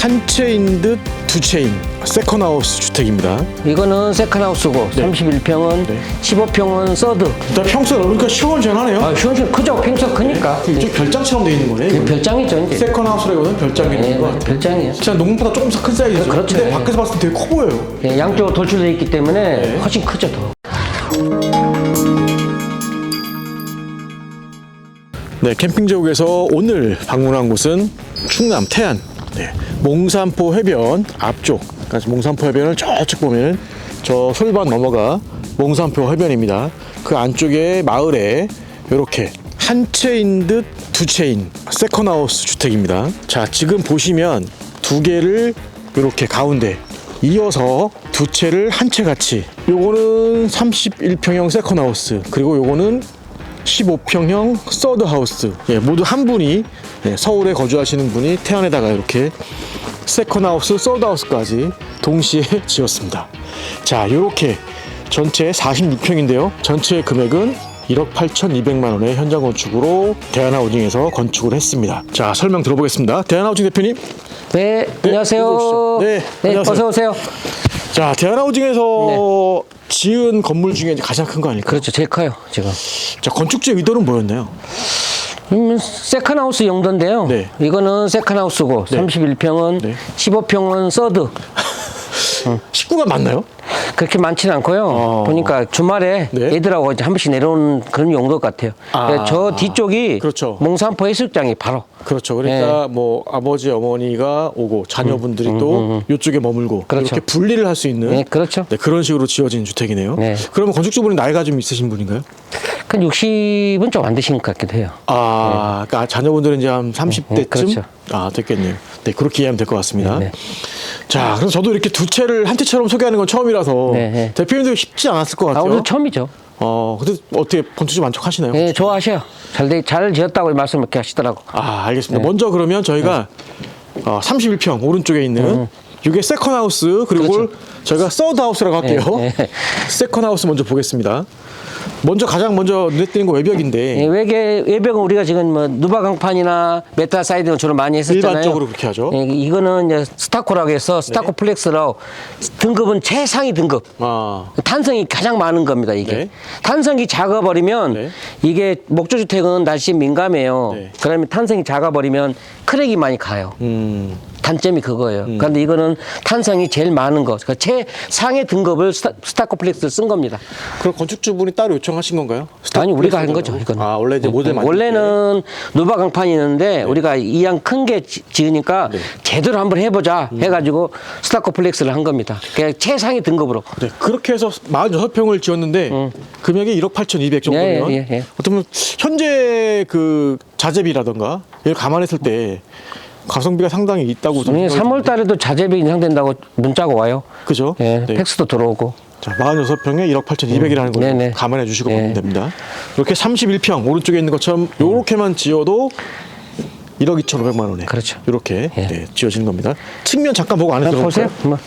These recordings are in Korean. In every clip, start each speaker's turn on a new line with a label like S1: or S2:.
S1: 한 채인 듯 두 채인 세컨하우스 주택입니다.
S2: 이거는 세컨하우스고
S1: 네.
S2: 31평은
S1: 네.
S2: 15평은 서드.
S1: 일단 평수가 넓으니까 시원시원하네요.
S2: 아, 시원시원 크죠? 평수 크니까.
S1: 이쪽 별장처럼 되어 있는 거네.
S2: 네, 별장이죠, 이제.
S1: 세컨하우스라고는 별장이
S2: 네,
S1: 있는 거
S2: 맞아요.
S1: 같아요.
S2: 별장이에요.
S1: 진짜 농구보다 조금 더큰 사이즈죠.
S2: 그렇죠.
S1: 근데
S2: 네.
S1: 밖에서 봤을 때 되게 커 보여요.
S2: 예, 양쪽으로 돌출되어 있기 때문에
S1: 네.
S2: 훨씬 크죠, 더.
S1: 네, 캠핑 제국에서 오늘 방문한 곳은 충남 태안 네, 몽산포 해변 앞쪽 그러니까 몽산포 해변을 저쪽 보면 저 솔반 넘어가 몽산포 해변입니다. 그 안쪽에 마을에 이렇게 한 채인 듯 두 채인 세컨하우스 주택입니다. 자, 지금 보시면 두 개를 이렇게 가운데 이어서 두 채를 한 채 같이 요거는 31평형 세컨하우스 그리고 요거는 15평형 서드 하우스 예, 모두 한 분이 예, 서울에 거주하시는 분이 태안에다가 이렇게 세컨 하우스 서드 하우스까지 동시에 지었습니다 자 이렇게 전체 46평인데요 전체 금액은 1억 8,200만 원의 현장 건축으로 대한하우징에서 건축을 했습니다 자 설명 들어보겠습니다 대한하우징 대표님
S2: 네, 안녕하세요.
S1: 들어오시죠. 네, 안녕하세요.
S2: 어서 오세요.
S1: 자 대한하우징에서 지은 건물 중에 이제 가장 큰 거 아닐까요?
S2: 그렇죠, 제일 커요, 지금.
S1: 자 건축주의 의도는 뭐였나요?
S2: 음, 세컨하우스 용도인데요.
S1: 네.
S2: 이거는 세컨하우스고
S1: 네.
S2: 31평은
S1: 네.
S2: 15평은 서드.
S1: 식구가 많나요?
S2: 그렇게 많지는 않고요.
S1: 어.
S2: 보니까 주말에
S1: 네.
S2: 애들하고 이제 한 번씩 내려오는 그런 용도 같아요.
S1: 아.
S2: 그래서 저 뒤쪽이
S1: 그렇죠.
S2: 몽산포 해수욕장이 바로
S1: 그렇죠.
S2: 네.
S1: 그러니까 뭐 아버지 어머니가 오고 자녀분들이 또 이쪽에 머물고
S2: 음, 그렇죠.
S1: 이렇게 분리를 할 수 있는
S2: 네, 그렇죠.
S1: 네, 그런 식으로 지어진 주택이네요.
S2: 네.
S1: 그러면 건축주분이 나이가 좀 있으신 분인가요?
S2: 한 60은 좀 안 되신 것 같기도 해요.
S1: 아, 그러니까 자녀분들은 이제 한 30대쯤
S2: 네, 그렇죠.
S1: 아 됐겠네요. 네, 그렇게 이해하면 될 것 같습니다.
S2: 네, 네.
S1: 자, 그래서 저도 이렇게 두 채를 한 채처럼 소개하는 건 처음이라서
S2: 네, 네.
S1: 대표님도 쉽지 않았을 것
S2: 아,
S1: 같아요.
S2: 오늘 처음이죠.
S1: 어, 근데 어떻게 건축주 만족하시나요?
S2: 네, 좋아하셔요. 잘, 돼- 잘 지었다고 말씀을 이렇게 하시더라고.
S1: 아,
S2: 네.
S1: 알겠습니다. 먼저 그러면 저희가 어, 31평 오른쪽에 있는 이게 세컨 하우스 그리고
S2: 음. 그렇죠.
S1: 저희가 서드 하우스라고 할게요.
S2: 네, 네.
S1: 세컨 하우스 먼저 보겠습니다. 먼저 가장 먼저 눈에 띄는 거 외벽인데
S2: 예, 외계, 외벽은 우리가 지금 뭐 누바 강판이나 메탈 사이드는 주로 많이 했었잖아요.
S1: 일반적으로 그렇게 하죠.
S2: 예, 이거는 이제 스타코라고 해서 스타코 플렉스라고 등급은 최상위 등급.
S1: 아,
S2: 탄성이 가장 많은 겁니다, 이게.
S1: 네.
S2: 탄성이 작아버리면
S1: 네.
S2: 이게 목조주택은 날씨에 민감해요.
S1: 네.
S2: 그러면 탄성이 작아버리면 크랙이 많이 가요.
S1: 음,
S2: 단점이 그거예요. 그런데 이거는 탄성이 제일 많은 거. 그러니까 최상의 등급을 스타, 스타코플렉스를 쓴 겁니다.
S1: 그럼 건축주분이 따로 요청하신 건가요?
S2: 아니 우리가 한 거죠. 이거는.
S1: 아, 원래 이제 모델 만들
S2: 원래는 누바 강판이 있는데 우리가 이양 큰게 지으니까
S1: 네.
S2: 제대로 한번 해보자 해가지고 스타코플렉스를 한 겁니다. 그냥 최상위 등급으로.
S1: 때. 네, 그렇게 해서 46평을 지었는데 금액이 1억 8,200 정도면
S2: 음. 예, 예, 예.
S1: 어쩌면 현재 그 자재비라던가 이걸 감안했을 때 가성비가 상당히 있다고 저는
S2: 네,
S1: 생각이
S2: 3월 달에도 자재비 인상된다고 문자가 와요.
S1: 그죠?
S2: 예,
S1: 네.
S2: 팩스도 들어오고.
S1: 자, 46평에 1억 8,200이라는 걸
S2: 네네.
S1: 감안해 주시고
S2: 네.
S1: 보면 됩니다. 이렇게 31평 오른쪽에 있는 것처럼 요렇게만 지어도 1억 2,500만 원에
S2: 그렇죠.
S1: 이렇게
S2: 예.
S1: 네, 지어지는 겁니다. 측면 잠깐 보고 안에
S2: 그냥
S1: 들어볼까요?
S2: 보세요. 뭐.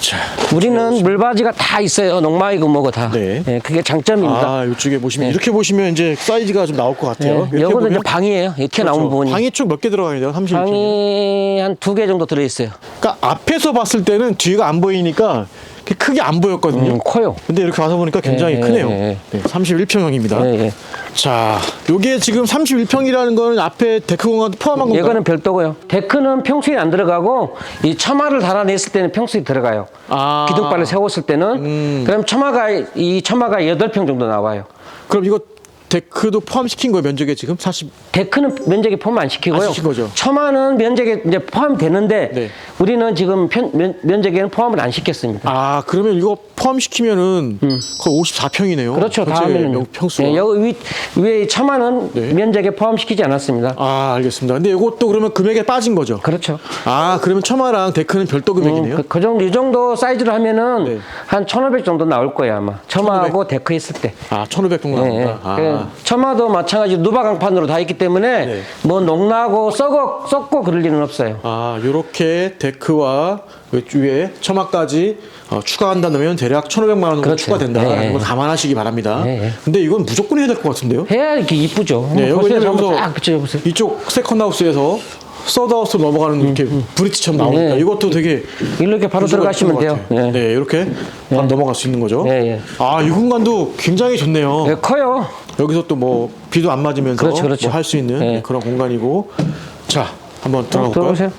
S1: 자,
S2: 우리는 물바지가 다 있어요. 농마이고 뭐고 다.
S1: 네.
S2: 예, 그게 장점입니다.
S1: 아, 이쪽에 보시면
S2: 네.
S1: 이렇게 보시면 이제 사이즈가 좀 나올 것 같아요.
S2: 네.
S1: 이렇게
S2: 여기는 이제
S1: 보면
S2: 방이에요. 이렇게 나온
S1: 그렇죠.
S2: 부분이.
S1: 방이 총 몇 개 들어가야 돼요? 31평.
S2: 방이 한 두 개 정도 들어있어요.
S1: 그러니까 앞에서 봤을 때는 뒤가 안 보이니까 그게 크게 안 보였거든요.
S2: 음, 커요.
S1: 근데 이렇게 와서 보니까 굉장히
S2: 예,
S1: 크네요.
S2: 예, 예.
S1: 네, 31평형입니다.
S2: 예, 예.
S1: 자, 요게 지금 31평이라는 거는 앞에 데크 공간도 포함한 건가요?
S2: 이거는 별도고요. 데크는 평수에 안 들어가고 이 처마를 달아냈을 때는 평수에 들어가요.
S1: 아.
S2: 기둥발을 세웠을 때는
S1: 음.
S2: 그럼 처마가 이 처마가 여덟 평 정도 나와요.
S1: 그럼 이거 데크도 포함시킨 거예요, 면적에 지금? 40.
S2: 데크는 면적에 포함 안 시키고요.
S1: 안 시킨 거죠?
S2: 처마는 면적에 이제 포함되는데
S1: 네. 우리는
S2: 우리는 지금 편- 면, 면적에는 포함을 안 시켰습니다.
S1: 아, 그러면 이거 포함시키면은 거의 54평이네요.
S2: 음. 그렇죠. 다음에는
S1: 평수가.
S2: 예, 여기 위, 위에 이 처마는
S1: 네.
S2: 면적에 포함시키지 않았습니다.
S1: 아, 알겠습니다. 근데 이것도 그러면 금액에 빠진 거죠?
S2: 그렇죠.
S1: 아, 그러면 처마랑 데크는 별도 금액이네요.
S2: 그, 그 정도 이 정도 사이즈로 하면은
S1: 네.
S2: 한 1,500 정도 나올 거예요 아마. 처마하고 데크 있을 때.
S1: 아, 1,500 정도
S2: 예, 예.
S1: 나온다. 아.
S2: 그 처마도 마찬가지로 누바 강판으로 다 있기 때문에
S1: 네.
S2: 뭐 농나고 썩어 썩고 그럴 일은 없어요.
S1: 아, 요렇게 데크와 위에 처마까지 어, 추가한다면 대략 1,500만 원 정도
S2: 그렇죠.
S1: 추가된다.
S2: 네.
S1: 이걸 감안하시기 바랍니다.
S2: 네, 네.
S1: 근데 이건 무조건 해야 될 것 같은데요?
S2: 해야 이렇게 이쁘죠.
S1: 네. 여기 여기서
S2: 붙여보세요.
S1: 이쪽 세컨 하우스에서 서드하우스로 넘어가는 이렇게 브릿지처럼 나오니까
S2: 네.
S1: 이것도 되게
S2: 이렇게 바로 들어가시면 돼요. 예.
S1: 네, 이렇게 바로 넘어갈 수 있는 거죠.
S2: 예, 예.
S1: 아, 이 공간도 굉장히 좋네요.
S2: 예, 커요.
S1: 여기서 또 뭐 비도 안 맞으면서
S2: 그렇죠, 그렇죠.
S1: 할수 있는
S2: 예.
S1: 그런 공간이고. 자, 한번 들어가 볼까요?
S2: 들어오세요.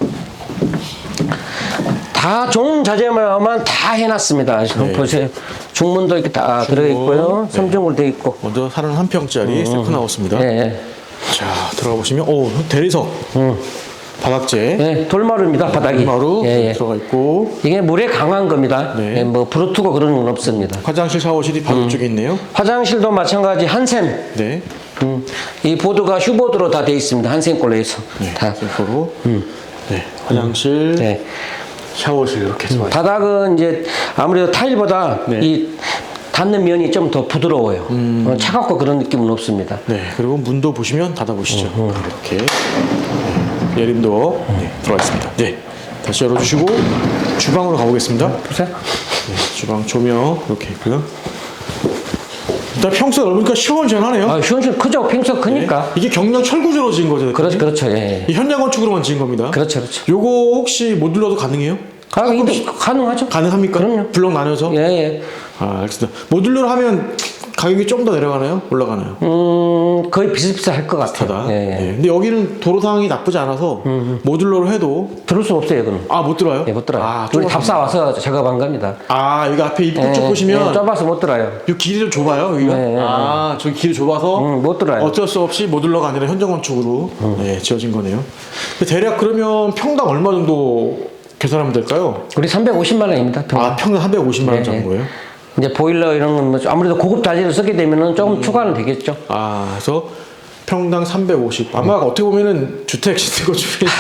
S2: 다 종자재만 다 해놨습니다.
S1: 네.
S2: 보세요. 중문도 이렇게 다 들어가 있고요.
S1: 네.
S2: 삼중으로 돼 있고.
S1: 먼저 31평짜리 세컨하우스입니다.
S2: 예, 예.
S1: 자, 들어가 보시면 오, 대리석. 바닥재.
S2: 예, 돌마루입니다. 바닥이.
S1: 마루
S2: 예, 예.
S1: 들어가 있고
S2: 이게 물에 강한 겁니다.
S1: 네.
S2: 예, 뭐 부르트고 그런 건 없습니다.
S1: 화장실 샤워실이 바로 쪽에 있네요.
S2: 화장실도 마찬가지 한샘.
S1: 네.
S2: 음, 이 보드가 휴보드로 다 돼 있습니다. 한샘 걸로 해서.
S1: 네.
S2: 다.
S1: 셀프로. 네. 화장실,
S2: 네.
S1: 샤워실 이렇게 들어가 있고.
S2: 바닥은 이제 아무래도 타일보다
S1: 네.
S2: 이 닿는 면이 좀 더 부드러워요. 어, 차갑고 그런 느낌은 없습니다.
S1: 네. 그리고 문도 보시면 닫아 보시죠. 이렇게 네. 예림도 네. 들어가 있습니다. 네. 다시 열어주시고 주방으로 가보겠습니다.
S2: 보세요.
S1: 네. 주방 조명 이렇게 있고요. 일단 평수가 넓으니까 시원시원하네요.
S2: 아, 시원시원 크죠? 평소 크니까.
S1: 네. 이게 경량 철구조로 지은 거죠.
S2: 그렇죠, 그렇죠. 예.
S1: 이 현장 건축으로만 지은 겁니다.
S2: 그렇죠, 그렇죠.
S1: 요거 혹시 모듈러도 가능해요?
S2: 아, 이게 가능하죠?
S1: 가능합니까?
S2: 그럼요.
S1: 블럭 나눠서?
S2: 예, 예.
S1: 아, 알겠습니다. 모듈러로 하면 가격이 좀 더 내려가나요? 올라가나요?
S2: 음, 거의 비슷비슷할 것 같아요.
S1: 하다.
S2: 예, 예.
S1: 네. 근데 여기는 도로 상황이 나쁘지 않아서 모듈러로 해도
S2: 들을 수 없어요, 이거는.
S1: 아 못 들어요?
S2: 예, 못 들어요.
S1: 아,
S2: 우리
S1: 좁아서.
S2: 답사 와서 작업한 겁니다.
S1: 아 이거 앞에 입구
S2: 예,
S1: 쪽 보시면
S2: 예, 좁아서 못 들어요.
S1: 이 길이 좀 좁아요 여기가.
S2: 네, 네,
S1: 아 저기 길이 좁아서
S2: 음, 못 들어요.
S1: 어쩔 수 없이 모듈러가 아니라 현장 건축으로 네, 지어진 거네요. 근데 대략 그러면 평당 얼마 정도 계산하면 될까요?
S2: 우리 350만 원입니다. 평.
S1: 아 평당 350만 원
S2: 네,
S1: 정도예요?
S2: 이제 보일러 이런 건 뭐 아무래도 고급 단지를 쓰게 되면은 조금
S1: 음.
S2: 추가는 되겠죠.
S1: 아 그래서 평당 350. 아마 어떻게 보면은 주택 짓는 것 중에서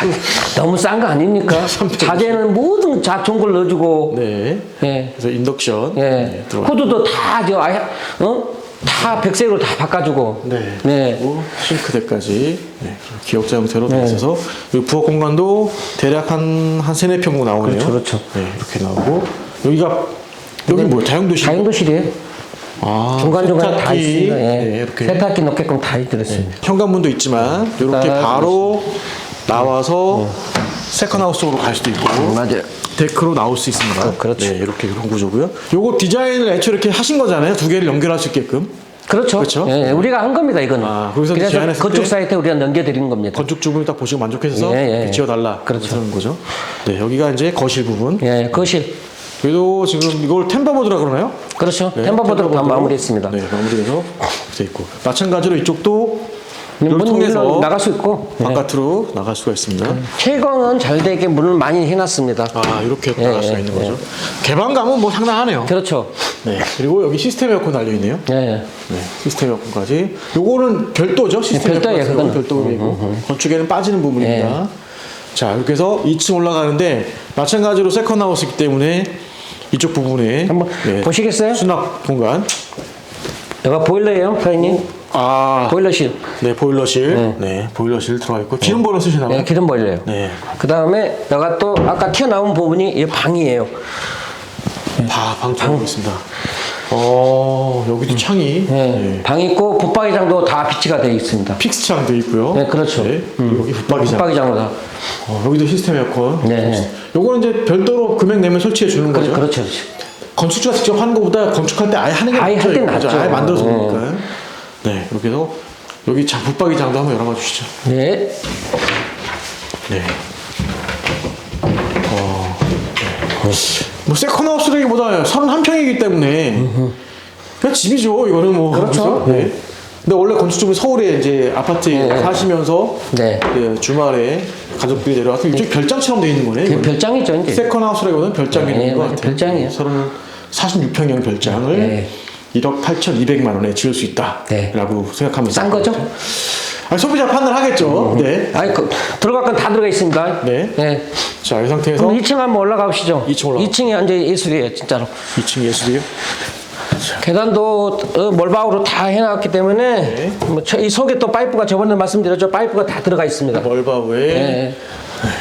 S2: 너무 싼 거 아닙니까?
S1: 350.
S2: 자재는 모든 자 좋은 걸 넣어주고.
S1: 네.
S2: 예.
S1: 그래서 인덕션
S2: 예.
S1: 네, 들어가.
S2: 코드도 다, 저, 아예, 어? 다 백색으로 다 바꿔주고.
S1: 네.
S2: 네.
S1: 그리고 싱크대까지 네, 기역자 형태로 돼 있어서 여기 부엌 공간도 대략 한 한 세네 평 나오네요.
S2: 그렇죠, 그렇죠.
S1: 네, 이렇게 나오고 여기가 여기 뭐 다용도실?
S2: 다용도실이에요.
S1: 아,
S2: 중간중간 다
S1: 세탁기.
S2: 있습니다. 예.
S1: 네, 이렇게
S2: 세탁기 넣게끔 다 들었습니다.
S1: 현관문도 있지만 이렇게
S2: 딱
S1: 바로 나와서 세컨 하우스로 갈 수도 있고
S2: 맞아요.
S1: 데크로 나올 수 있습니다.
S2: 어, 그렇죠.
S1: 네, 이렇게 이런 구조고요. 요거 디자인을 애초에 이렇게 하신 거잖아요. 두 개를 연결할 수 있게끔.
S2: 그렇죠.
S1: 그렇죠?
S2: 예, 우리가 한 겁니다, 이거는.
S1: 아, 거기서
S2: 그래서
S1: 제안했을
S2: 건축
S1: 때
S2: 사이트에 우리가 넘겨드린 겁니다.
S1: 건축주분이 딱 보시고 만족해서
S2: 예, 예, 예.
S1: 지어달라.
S2: 그렇죠.
S1: 그런 거죠. 네, 여기가 이제 거실 부분.
S2: 예, 거실.
S1: 그래도 지금 이걸 템바보드라 그러나요?
S2: 그렇죠.
S1: 네,
S2: 템버보드로 다
S1: 템바보드로.
S2: 마무리했습니다.
S1: 네, 마무리해서 돼 있고. 마찬가지로 이쪽도 이걸
S2: 문
S1: 통해서
S2: 나갈 수 있고. 예.
S1: 바깥으로 나갈 수가 있습니다.
S2: 채광은 잘 되게 문을 많이 해놨습니다.
S1: 아, 이렇게
S2: 예,
S1: 나갈 수가
S2: 예,
S1: 있는 거죠. 개방감은 뭐 상당하네요.
S2: 그렇죠.
S1: 네. 그리고 여기 시스템 에어컨 달려 있네요.
S2: 예.
S1: 네, 시스템 에어컨까지. 요거는 별도죠, 시스템
S2: 네, 별도예요,
S1: 에어컨.
S2: 그거는.
S1: 별도이고 건축에는 빠지는 부분입니다.
S2: 예.
S1: 자, 이렇게 해서 2층 올라가는데 마찬가지로 세컨 하우스이기 때문에 이쪽 부분에
S2: 한번
S1: 네,
S2: 보시겠어요?
S1: 수납 공간.
S2: 여기가 보일러예요, 사장님.
S1: 아,
S2: 보일러실.
S1: 네, 보일러실. 네, 보일러실 들어가 있고 기름 버너 쓰시나요?
S2: 네, 기름 보일러예요.
S1: 네.
S2: 그 다음에 여기가 또 아까 튀어나온 부분이 이 방이에요.
S1: 바, 방 들어가 있습니다. 어, 여기도 창이
S2: 네.
S1: 네.
S2: 방 있고 붙박이장도 다 비치가 되어 있습니다.
S1: 픽스 창도 있고요.
S2: 네, 그렇죠.
S1: 여기 붙박이장.
S2: 붙박이장도 다.
S1: 어, 여기도 시스템 에어컨.
S2: 네.
S1: 요거는 이제 별도로 금액 내면 설치해 주는 거죠.
S2: 그렇죠. 그렇죠.
S1: 건축주가 직접 하는 것보다 건축할 때 아예 하는 게
S2: 아예
S1: 낫죠,
S2: 할때
S1: 이거. 그죠?
S2: 낫죠.
S1: 아예 만들어서
S2: 네.
S1: 보니까. 네, 이렇게 해서 여기 장 붙박이 장도 한번 열어봐 주시죠.
S2: 네.
S1: 네. 어, 네. 뭐 세컨하우스라기보다 31평이기 때문에 그냥 집이죠. 이거는 뭐
S2: 그렇죠.
S1: 네. 근데 원래 건축주분 서울에 이제 아파트에
S2: 네.
S1: 사시면서
S2: 네.
S1: 예, 주말에 가족들이 내려와서 이쪽 별장처럼 돼 있는.
S2: 그게
S1: 이거는.
S2: 별장이죠, 이제.
S1: 세컨하우스라기보다는 별장이
S2: 네,
S1: 있는 것
S2: 맞아요.
S1: 같아요.
S2: 별장이에요.
S1: 46평형 별장을
S2: 네.
S1: 1억 8,200만 원에 지을 수 있다라고
S2: 네.
S1: 생각하면
S2: 싼 거죠?
S1: 아니, 소비자 판단 하겠죠. 네.
S2: 아니, 그, 들어갈 건 다 들어가 있습니다.
S1: 네.
S2: 네.
S1: 자, 이 상태에서
S2: 그럼 2층 한번 올라가 보시죠.
S1: 2층 올라가.
S2: 2층이 완전 예술이에요, 진짜로.
S1: 2층 예술이요.
S2: 계단도 어, 몰박으로 다 해놨기 때문에
S1: 네.
S2: 뭐, 저- 이 속에 또 파이프가 저번에 말씀드렸죠. 파이프가 다 들어가 있습니다.
S1: 멀바우에
S2: 네.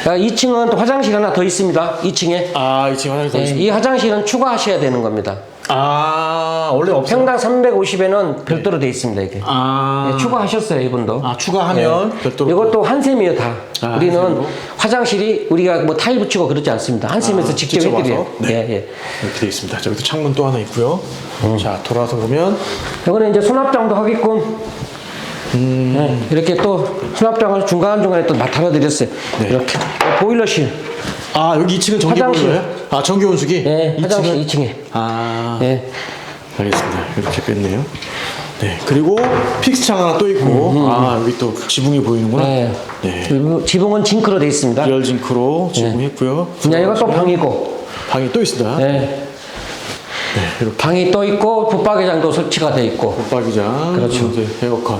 S2: 2층은 또 화장실 하나 더 있습니다. 2층에.
S1: 아, 2층 화장실 더
S2: 네,
S1: 있습니다.
S2: 이 화장실은 추가하셔야 되는 겁니다.
S1: 아 원래 없어요.
S2: 평당 350에는 별도로 돼 있습니다 이게.
S1: 아,
S2: 네, 추가하셨어요 이분도.
S1: 아 추가하면 별도로.
S2: 이것도 한샘이에요 다.
S1: 아,
S2: 우리는
S1: 한샘으로?
S2: 화장실이 우리가 뭐 타일 붙이고 그러지 않습니다. 한샘에서
S1: 아,
S2: 직접,
S1: 직접
S2: 해드려요.
S1: 와서? 네.
S2: 예, 예.
S1: 이렇게 되어 있습니다. 저기도 창문 또 하나 있고요. 자 돌아서 보면
S2: 이거는 이제 수납장도 하게끔
S1: 음.
S2: 네, 이렇게 또 수납장을 중간 중간에 또 달아 드렸어요.
S1: 네.
S2: 이렇게 보일러실,
S1: 아 여기 2층은 전기
S2: 화장실.
S1: 보일러예요? 아 전기 온수기?
S2: 네, 화장실 2층에.
S1: 아
S2: 네.
S1: 알겠습니다. 이렇게 뺐네요. 네 그리고 픽스 창 하나 또 있고 아 여기 또 지붕이 보이는구나.
S2: 네.
S1: 네.
S2: 그리고 지붕은 징크로 돼 있습니다.
S1: 리얼 징크로 지붕했고요.
S2: 그냥 이거 또 방이고,
S1: 방이 또 있습니다. 네.
S2: 네.
S1: 이렇게
S2: 방이 또 있고 붙박이장도 설치가 돼 있고.
S1: 붙박이장,
S2: 그렇죠.
S1: 이제 에어컨.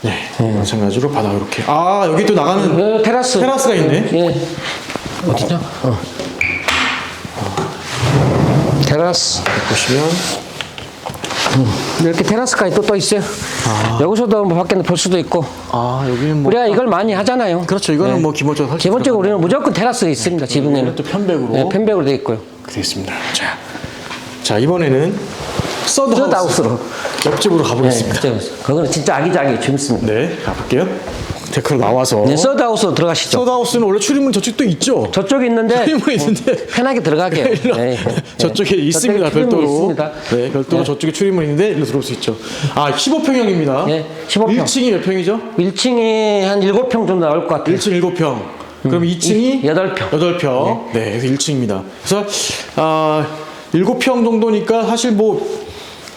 S1: 네, 마찬가지로 바닥 이렇게. 아 여기 또 나가는
S2: 어, 테라스.
S1: 테라스가 있네.
S2: 예. 어디냐? 어. 테라스.
S1: 보시면
S2: 이렇게 테라스까지 또, 또 있어요. 여기서도 뭐 밖에 볼 수도 있고.
S1: 아 여기는 뭐
S2: 우리가 이걸 많이 하잖아요.
S1: 그렇죠. 이거는
S2: 네.
S1: 뭐 기본적으로
S2: 기본적으로 우리는 무조건 테라스가 있습니다. 지붕에는.
S1: 또 편백으로
S2: 네, 편백으로 돼 있고요.
S1: 되어 있습니다. 자, 자 이번에는 서드
S2: 서드
S1: 하우스
S2: 하우스로.
S1: 옆집으로
S2: 네,
S1: 가보겠습니다.
S2: 그죠. 그거는 진짜 아기자기 재밌습니다.
S1: 네, 가볼게요. 데크로 나와서
S2: 네, 서드 하우스로 들어가시죠.
S1: 서드 하우스는 원래 출입문 저쪽도 있죠.
S2: 저쪽에 있는데
S1: 출입문 있는데
S2: 편하게 들어가게요.
S1: 일로
S2: 네, 네.
S1: 저쪽에
S2: 네.
S1: 있습니다.
S2: 출입문이
S1: 별도로.
S2: 있습니다.
S1: 네, 별도로
S2: 네.
S1: 저쪽에 출입문 있는데 일로 들어올 수 있죠. 아, 15평형입니다.
S2: 네, 15평.
S1: 1층이 몇 평이죠?
S2: 1층이 한 7평 정도 나올 것 같아요.
S1: 1층 7평. 그럼 2층이
S2: 음. 여덟 평.
S1: 8평. 네, 그래서 1층입니다. 그래서 아, 7평 정도니까 사실 뭐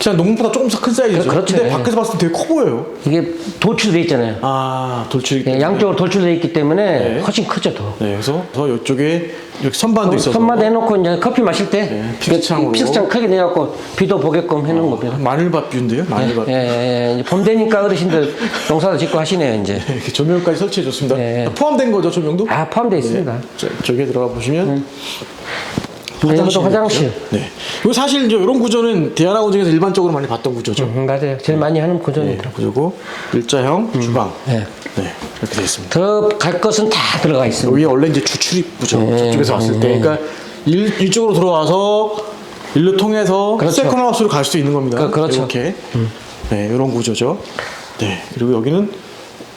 S1: 그냥 농구보다 조금 더큰 사이즈죠.
S2: 그- 그렇죠.
S1: 근데
S2: 예.
S1: 밖에서 봤을 때 되게 커 보여요.
S2: 이게 돌출돼 있잖아요.
S1: 아, 돌출이
S2: 예, 양쪽으로 돌출돼 있기 때문에
S1: 네.
S2: 훨씬 크죠, 더.
S1: 네, 그래서 저 이쪽에 이렇게 선반도 있어서
S2: 손마다 해놓고 이제 커피 마실 때
S1: 네, 피스창으로.
S2: 피스창 크게 내갖고 비도 보게끔 해놓은 겁니다.
S1: 마늘밭 뷰인데요. 마늘밭.
S2: 예, 예, 예. 이제 봄 되니까 어르신들 농사도 짓고 하시네요, 이제.
S1: 이렇게 조명까지 설치해 줬습니다.
S2: 네.
S1: 포함된 거죠, 조명도?
S2: 아, 포함되어 있습니다.
S1: 자, 저기에 들어가 보시면
S2: 네, 화장실.
S1: 있고요. 네. 이거 사실 이제 이런 구조는 대하나 호중에서 일반적으로 많이 봤던 구조죠.
S2: 음, 맞아요. 제일 많이 하는
S1: 네,
S2: 구조입니다.
S1: 그리고 일자형 주방.
S2: 네.
S1: 네, 이렇게 되어 있습니다.
S2: 들어갈 것은 다 들어가 있습니다.
S1: 여기 원래 이제 주출입구죠.
S2: 네.
S1: 저쪽에서 왔을 때, 그러니까 일, 이쪽으로 들어와서 일로 통해서
S2: 그렇죠.
S1: 세컨 하우스로 갈 수 있는 겁니다.
S2: 그- 그렇죠.
S1: 이렇게. 네, 이런 구조죠. 네, 그리고 여기는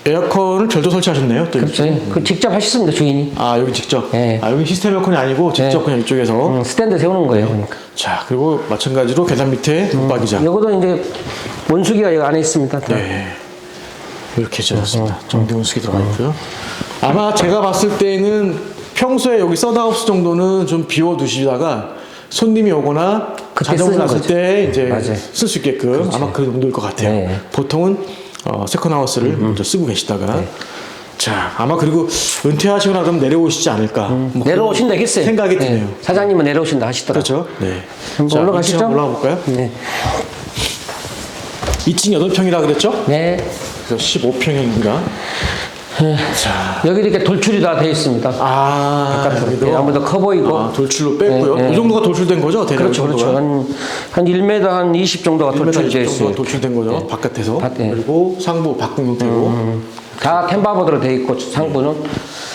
S1: 에어컨을 별도 설치하셨네요. 또
S2: 그렇죠. 그 직접 하셨습니다, 주인이.
S1: 아 여기 직접.
S2: 네.
S1: 아 여기 시스템 에어컨이 아니고 직접
S2: 네.
S1: 그냥 이쪽에서.
S2: 음, 스탠드 세우는 거예요, 그러니까.
S1: 자 그리고 마찬가지로 계단 밑에 붙박이장.
S2: 이것도 이제 원수기가 여기 안에 있습니다. 다.
S1: 네. 이렇게 지어졌습니다.
S2: 음.
S1: 전기 온수기 들어가 있고요. 아마 제가 봤을 때는 평소에 여기 서드하우스 정도는 좀 비워두시다가 손님이 오거나
S2: 그때 쓰는
S1: 났을
S2: 거죠.
S1: 때 이제
S2: 맞아요.
S1: 쓸 수 있게끔 아마 그 정도일 것 같아요.
S2: 네. 음,
S1: 보통은 어, 세컨하우스를 먼저 쓰고 계시다가
S2: 네.
S1: 자 아마 그리고 은퇴하시거나 그럼 내려오시지 않을까 뭐
S2: 음, 내려오신다 했어요.
S1: 생각이
S2: 네.
S1: 드네요.
S2: 사장님은 내려오신다 하시더라고요.
S1: 그렇죠. 네.
S2: 한번
S1: 자,
S2: 올라가시죠.
S1: 2층 한번 올라가 볼까요?
S2: 네.
S1: 2층 8평이라 그랬죠?
S2: 네.
S1: 그래서 15평입니 다. 자,
S2: 여기 이렇게 돌출이 다 되어 있습니다.
S1: 아, 여기도
S2: 예, 아무래도 커 보이고.
S1: 아, 돌출로 뺐고요.
S2: 네, 네.
S1: 이 정도가 돌출된 거죠? 대략
S2: 그렇죠,
S1: 이
S2: 그렇죠. 한, 한 1m 한 20 정도가
S1: 1m
S2: 돌출되어 있어요.
S1: 돌출된 거죠. 바깥에서.
S2: 밭, 네.
S1: 그리고 상부 바꾼 형태로.
S2: 다 템바보드로 되어 있고 상부는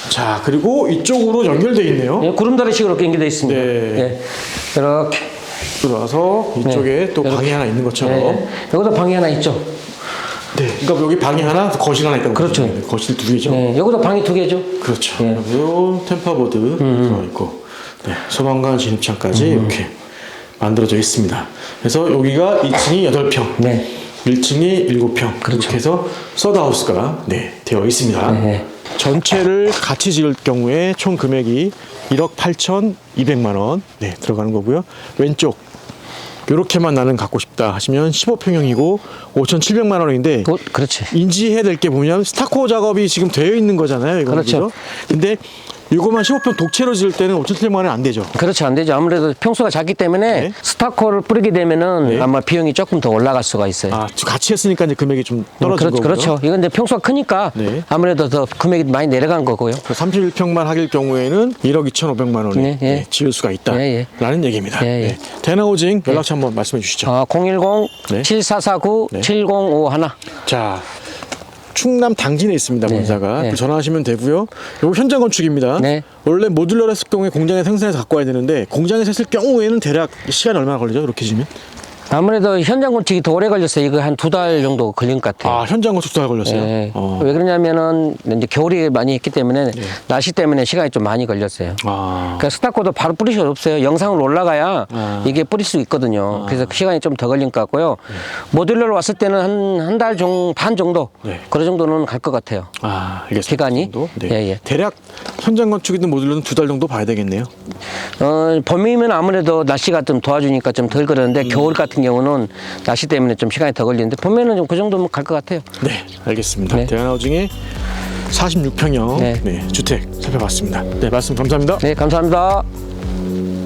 S1: 자, 그리고 이쪽으로 연결돼 있네요.
S2: 예, 구름다리식으로 연결되어 있습니다.
S1: 네.
S2: 예. 이렇게.
S1: 들어와서 이쪽에 또
S2: 이렇게.
S1: 방이 하나 있는 것처럼.
S2: 네. 여기도 방이 하나 있죠.
S1: 네. 그러니까 여기 방이 하나, 거실 하나 있다고.
S2: 그렇죠.
S1: 보시면 돼요. 거실 두 개죠.
S2: 네. 여기도 방이 두 개죠.
S1: 그렇죠.
S2: 네.
S1: 여기도 템파보드 들어가 있고, 네, 소방관 진입창까지 이렇게 만들어져 있습니다. 그래서 여기가 2층이 8평,
S2: 네.
S1: 1층이 7평, 그렇게 해서 서드하우스가 네, 되어 있습니다.
S2: 네.
S1: 전체를 같이 지을 경우에 총 금액이 1억 8,200만 원 네, 들어가는 거고요. 왼쪽 이렇게만 나는 갖고 싶다 하시면 15평형이고 5,700만 원인데
S2: 그, 그렇지.
S1: 인지해야 될 게 뭐냐면 스타코 작업이 지금 되어 있는 거잖아요. 이거
S2: 그렇죠.
S1: 근데 이거만 15평 독채로 지을 때는 5,700만 원이 안 되죠.
S2: 그렇지 안 되죠. 아무래도 평수가 작기 때문에
S1: 네.
S2: 스타코를 뿌리게 되면은
S1: 네.
S2: 아마 비용이 조금 더 올라갈 수가 있어요.
S1: 아, 같이 했으니까 이제 금액이 좀 떨어진
S2: 그렇죠.
S1: 거고요.
S2: 그렇죠. 이건 이제 평수가 크니까
S1: 네.
S2: 아무래도 더 금액이 많이 내려간 거고요.
S1: 31평만 하길 경우에는 1억 2,500만 원에
S2: 네, 예.
S1: 네, 지을 수가 있다라는
S2: 예,
S1: 얘기입니다.
S2: 예, 예.
S1: 네. 대나호징 연락처 한번 말씀해 주시죠.
S2: 어, 010
S1: 네.
S2: 7449
S1: 네.
S2: 7051.
S1: 자, 충남 당진에 있습니다. 본사가
S2: 네.
S1: 전화하시면 되고요. 요거 현장 건축입니다.
S2: 네.
S1: 원래 모듈러를 했을 경우에 공장에 생산해서 갖고 와야 되는데 공장에서 했을 경우에는 대략 시간이 얼마나 걸리죠? 이렇게 지면?
S2: 아무래도 현장 건축이 더 오래 걸렸어요. 이거 한 두 달 정도 걸린 것 같아요.
S1: 아 현장 건축도 걸렸어요.
S2: 예.
S1: 어.
S2: 왜 그러냐면은 이제 겨울이 많이 했기 때문에 날씨 때문에 시간이 좀 많이 걸렸어요.
S1: 아.
S2: 그러니까 스타코도 바로 뿌릴 수 없어요. 영상으로 올라가야
S1: 아.
S2: 이게 뿌릴 수 있거든요. 그래서 시간이 좀 더 걸린 것 같고요. 모듈러로 왔을 때는 한 한달반 정도
S1: 네.
S2: 그 정도는 갈 것 같아요.
S1: 아, 알겠습니다.
S2: 기간이?
S1: 그? 네.
S2: 예, 예.
S1: 대략 현장 건축이든 모듈러는 두 달 정도 봐야 되겠네요.
S2: 어, 봄이면 아무래도 날씨가 좀 도와주니까 좀 덜 그러는데
S1: 음.
S2: 겨울 같은 경우는 날씨 때문에 좀 시간이 더 걸리는데 봄에는 좀그 정도면 갈 것 같아요.
S1: 네, 알겠습니다.
S2: 네.
S1: 대한하우징의 46평형
S2: 네.
S1: 네, 주택 살펴봤습니다. 네, 말씀 감사합니다.
S2: 네, 감사합니다.